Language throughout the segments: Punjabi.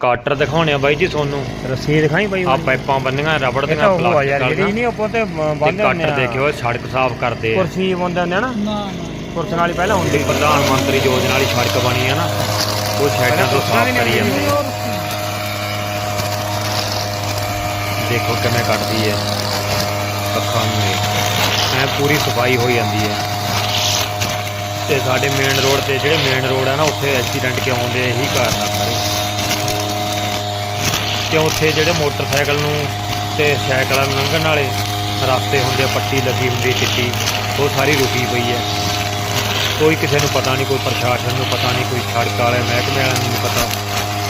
ਕਾਟਰ ਦਿਖਾਉਣੇ ਆ ਬਾਈ ਜੀ ਤੁਹਾਨੂੰ। ਰੱਸੀ ਦਿਖਾਈ ਬਾਈ ਆ ਪਾਈਪਾਂ ਬੰਨੀਆਂ ਰਬੜ ਦੀਆਂ ਪਲਾਸਟਿਕ ਜਿਹੜੀ ਵਾਲੀਆਂ। ਨਹੀਂ ਉੱਪਰ ਤੇ ਬੰਦੇ ਹੁੰਦੇ ਕਾਟਰ ਆ। ਦੇਖਿਓ ਸੜਕ ਸਾਫ਼ ਕਰਦੇ ਆ। ਕੁਰਸੀ ਬੰਦੇ ਹੁੰਦੇ ਆ ਨਾ। ਕੁਰਸੀਆਂ ਵਾਲੀ ਪਹਿਲਾਂ ਹੁੰਦੀ। ਪ੍ਰਧਾਨ ਮੰਤਰੀ ਯੋਜਨਾ ਵਾਲੀ ਸੜਕ ਬਣੀ ਆ ਨਾ ਉਹ ਸਾਈਡਾਂ ਤੋਂ ਸਾਫ਼ ਕਰੀ ਜਾਂਦੇ। ਦੇਖੋ ਕਿਵੇਂ ਕੱਟਦੀ ਹੈ ਅੱਖਾਂ ਨੂੰ ਐ ਪੂਰੀ ਸਫ਼ਾਈ ਹੋ ਜਾਂਦੀ ਹੈ ਤੇ ਸਾਡੇ ਮੇਨ ਰੋਡ ਤੇ ਜਿਹੜੇ ਮੇਨ ਰੋਡ ਆ ਨਾ ਉੱਥੇ ਐਕਸੀਡੈਂਟ ਕਿਉਂ ਹੁੰਦੇ ਇਹੀ ਕਾਰਨ ਆ ਸਾਰੇ। ਕਿ ਉੱਥੇ ਜਿਹੜੇ ਮੋਟਰਸਾਈਕਲ ਨੂੰ ਤੇ ਸਾਈਕਲਾਂ ਨੂੰ ਲੰਘਣ ਵਾਲੇ ਰਸਤੇ ਹੁੰਦੇ ਆ, ਪੱਟੀ ਲੱਗੀ ਹੁੰਦੀ ਚਿੱਟੀ ਉਹ ਸਾਰੀ ਰੁਕੀ ਪਈ ਹੈ। ਕੋਈ ਕਿਸੇ ਨੂੰ ਪਤਾ ਨਹੀਂ ਕੋਈ ਪ੍ਰਸ਼ਾਸਨ ਨੂੰ ਪਤਾ ਨਹੀਂ ਕੋਈ ਸੜਕ ਵਾਲੇ ਮਹਿਕਮੇ ਵਾਲਿਆਂ ਨੂੰ ਪਤਾ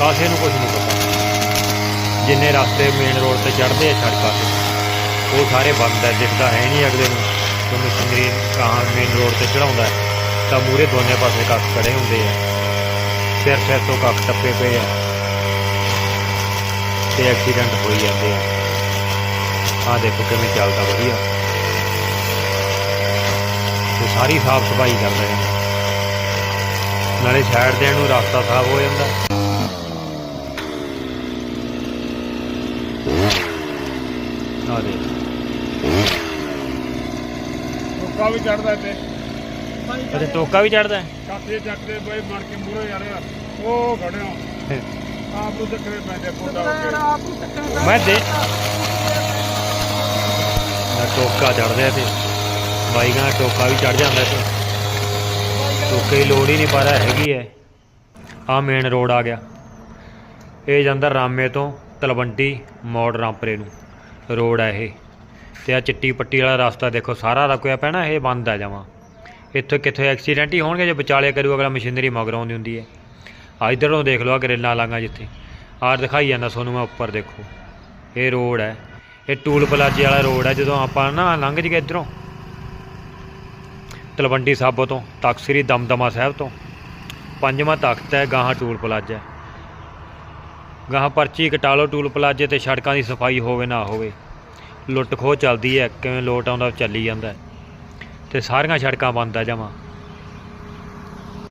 ਕਾਸੇ ਨੂੰ ਕੁਝ ਨਹੀਂ ਪਤਾ। ਜਿੰਨੇ ਰਸਤੇ ਮੇਨ ਰੋਡ ਤੇ ਚੜ੍ਹਦੇ ਆ ਸੜਕਾਂ ਤੇ ਉਹ ਸਾਰੇ ਬੰਦ ਹੈ ਦਿਖਦਾ ਹੈ ਨਹੀਂ ਅਗਲੇ ਨੂੰ। ਕਿ ਮਸ਼ੀਨਰੀ ਕਹਾਂ ਮੇਨ ਰੋਡ ਤੇ ਚੜਾਉਂਦਾ ਤਾਂ ਮੂਰੇ ਦੋਨੇ ਪਾਸੇ ਕੱਖ ਖੜੇ ਹੁੰਦੇ ਆ। ਸਿਰ ਸਿਰ ਤੋਂ ਕੱਖ ਟੱਪੇ ਪਏ ਆ। ਤੇ ਐਕਸੀਡੈਂਟ ਹੋਈ ਜਾਂਦੇ ਆ। ਆਹ ਦੇਖੋ ਕਿਵੇਂ ਚੱਲਦਾ ਵਧੀਆ। ਤੇ ਸਾਰੀ ਸਾਫ਼ ਸਫ਼ਾਈ ਕਰਦਾ ਹੈ ਨਾਲੇ ਸਾਈਡ ਦੇਣ ਨੂੰ ਰਸਤਾ ਸਾਫ਼ ਹੋ ਜਾਂਦਾ। ਆ ਦੇ ਟੋਕਾ ਵੀ ਚੜਦਾ ਤੇ ਅੱਛਾ ਟੋਕਾ ਵੀ ਚੜਦਾ ਕਾਥੇ ਚੱਕਦੇ ਬਈ ਮੜ ਕੇ ਮੂਰੇ ਯਾਰ ਉਹ ਖੜਿਆ। ਆਪ ਨੂੰ ਚੱਕਰੇ ਪੈਂਦੇ ਫੋਟਾ ਉੱਤੇ। ਮੈਂ ਦੇ ਨਾ ਟੋਕਾ ਚੜਦਾ ਤੇ ਬਾਈਕਾਂ ਦਾ ਟੋਕਾ ਵੀ ਚੜ ਜਾਂਦਾ ਤੇ ਟੋਕੇ ਦੀ ਲੋੜ ਹੀ ਨਹੀਂ ਪਰ ਹੈਗੀ ਐ ਆ ਮੇਨ ਰੋਡ ਆ ਗਿਆ। ਇਹ ਜਾਂਦਾ ਰਾਮੇ ਤੋਂ ਤਲਵੰਡੀ ਮੋੜ ਰਾਮਪਰੇ ਨੂੰ। ਰੋਡ ਆ ਇਹ। ਤੇ ਆ ਚਿੱਟੀ ਪੱਟੀ ਵਾਲਾ ਰਸਤਾ ਦੇਖੋ ਸਾਰਾ ਰੁਕਿਆ ਨਾ ਇਹ ਬੰਦ ਆ ਜਾਵਾਂ। ਇੱਥੇ ਕਿੱਥੇ ਐਕਸੀਡੈਂਟ ਹੀ ਹੋਣਗੇ ਜੇ ਵਿਚਾਲੇ ਕਰੂ ਅਗਲਾ ਮਸ਼ੀਨਰੀ ਮਗਰੋਂ ਆਉਂਦੀ ਹੁੰਦੀ ਹੈ। ਆ ਇੱਧਰੋਂ ਦੇਖ ਲਓ ਆ ਗਰੇਲਾਂ ਲਾਂਗਾ ਜਿੱਥੇ। ਆਰ ਦਿਖਾਈ ਜਾਂਦਾ ਤੁਹਾਨੂੰ ਮੈਂ ਉੱਪਰ, ਦੇਖੋ। ਇਹ ਰੋਡ ਹੈ। ਇਹ ਟੂਲ ਪਲਾਜੇ ਵਾਲਾ ਰੋਡ ਹੈ, ਜਦੋਂ ਆਪਾਂ ਨਾ ਲੰਘ ਜਗੇ ਇੱਧਰੋਂ। ਤਲਵੰਡੀ ਸਾਬੋ ਤੋਂ, ਤਖ਼ਤ ਸ੍ਰੀ ਦਮਦਮਾ ਸਾਹਿਬ ਤੋਂ। ਪੰਜਵਾਂ ਤਖਤ ਹੈ, ਗਾਹਾਂ ਟੂਲ ਪਲਾਜਾ। ਗਾਹਾਂ ਪਰਚੀ ਕਟਾ ਲਓ ਟੂਲ ਪਲਾਜੇ ਤੇ, ਸੜਕਾਂ ਦੀ ਸਫ਼ਾਈ ਹੋਵੇ ਨਾ ਹੋਵੇ। ਲੁੱਟ ਖੋਹ ਚੱਲਦੀ ਹੈ, ਕਿਵੇਂ ਲੋਟ ਆਉਂਦਾ, ਚੱਲੀ ਜਾਂਦਾ ਹੈ। ਤੇ ਸਾਰੀਆਂ ਸੜਕਾਂ ਬੰਦ ਆ ਜਮਾਂ।